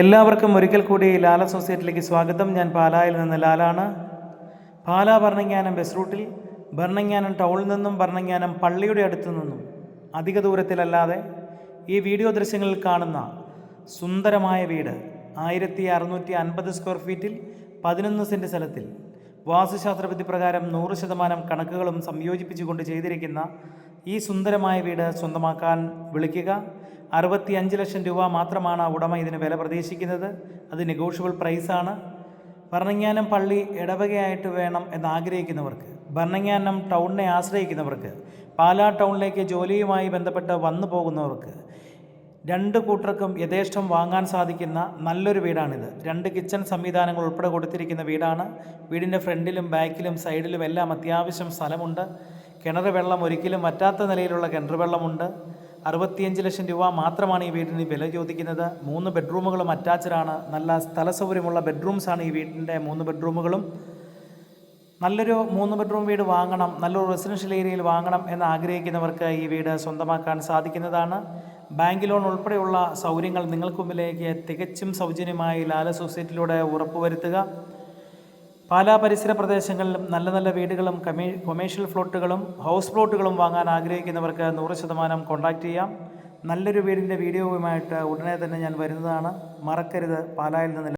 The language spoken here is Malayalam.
എല്ലാവർക്കും ഒരിക്കൽ കൂടി ലാല സൊസൈറ്റിയിലേക്ക് സ്വാഗതം. ഞാൻ പാലായിൽ നിന്ന് ലാലാണ്. പാല ഭരണങ്ങാനം ബസ് റൂട്ടിൽ ഭരണങ്ങാനം ടൗണിൽ നിന്നും ഭരണങ്ങാനം പള്ളിയുടെ അടുത്തു നിന്നും അധിക ദൂരത്തിലല്ലാതെ ഈ വീഡിയോ ദൃശ്യങ്ങളിൽ കാണുന്ന സുന്ദരമായ വീട് ആയിരത്തി അറുന്നൂറ്റി അൻപത് സ്ക്വയർ ഫീറ്റിൽ പതിനൊന്ന് സെന്റ് സ്ഥലത്തിൽ വാസ്തുശാസ്ത്രവിധി പ്രകാരം നൂറ് ശതമാനം കണക്കുകളും സംയോജിപ്പിച്ചുകൊണ്ട് ചെയ്തിരിക്കുന്ന ഈ സുന്ദരമായ വീട് സ്വന്തമാക്കാൻ വിളിക്കുക. അറുപത്തി അഞ്ച് ലക്ഷം രൂപ മാത്രമാണ് ഉടമ ഇതിന് വില പ്രതീക്ഷിക്കുന്നത്. അത് നെഗോഷ്യബിൾ പ്രൈസാണ് ഭരണങ്ങാനം പള്ളി ഇടവകയായിട്ട് വേണം എന്ന് ആഗ്രഹിക്കുന്നവർക്ക് ഭരണങ്ങാനം ടൗണിനെ ആശ്രയിക്കുന്നവർക്ക് പാലാ ടൗണിലേക്ക് ജോലിയുമായി ബന്ധപ്പെട്ട് വന്നു പോകുന്നവർക്ക് രണ്ട് കൂട്ടർക്കും യഥേഷ്ടം വാങ്ങാൻ സാധിക്കുന്ന നല്ലൊരു വീടാണിത്. രണ്ട് കിച്ചൺ സംവിധാനങ്ങൾ ഉൾപ്പെടെ കൊടുത്തിരിക്കുന്ന വീടാണ്. വീടിന്റെ ഫ്രണ്ടിലും ബാക്കിലും സൈഡിലും എല്ലാം അത്യാവശ്യം സ്ഥലമുണ്ട്. കിണർ വെള്ളം ഒരിക്കലും വറ്റാത്ത നിലയിലുള്ള കിണർ വെള്ളമുണ്ട്. അറുപത്തിയഞ്ച് ലക്ഷം രൂപ മാത്രമാണ് ഈ വീടിന് വില ചോദിക്കുന്നത്. മൂന്ന് ബെഡ്റൂമുകളും അറ്റാച്ചഡാണ്. നല്ല സ്ഥല സൗകര്യമുള്ള ബെഡ്റൂംസാണ് ഈ വീടിന്റെ മൂന്ന് ബെഡ്റൂമുകളും. നല്ലൊരു മൂന്ന് ബെഡ്റൂം വീട് വാങ്ങണം നല്ലൊരു റെസിഡൻഷ്യൽ ഏരിയയിൽ വാങ്ങണം എന്ന് ആഗ്രഹിക്കുന്നവർക്ക് ഈ വീട് സ്വന്തമാക്കാൻ സാധിക്കുന്നതാണ്. ബാങ്ക് ലോൺ ഉൾപ്പെടെയുള്ള സൗകര്യങ്ങൾ നിങ്ങൾക്ക് മുമ്പിലേക്ക് തികച്ചും സൗജന്യമായി ലാല സൊസൈറ്റിയിലൂടെ ഉറപ്പുവരുത്തുക. പാലാ പരിസര പ്രദേശങ്ങളിലും നല്ല നല്ല വീടുകളും കമേ കൊമേഴ്ഷ്യൽ ഫ്ലോട്ടുകളും ഹൗസ് പ്ലോട്ടുകളും വാങ്ങാൻ ആഗ്രഹിക്കുന്നവർക്ക് നൂറ് ശതമാനം കോൺടാക്റ്റ് ചെയ്യാം. നല്ലൊരു വീടിന്റെ വീഡിയോവുമായിട്ട് ഉടനെ തന്നെ ഞാൻ വരുന്നതാണ്. മറക്കരുത് പാലായിൽ നിന്ന്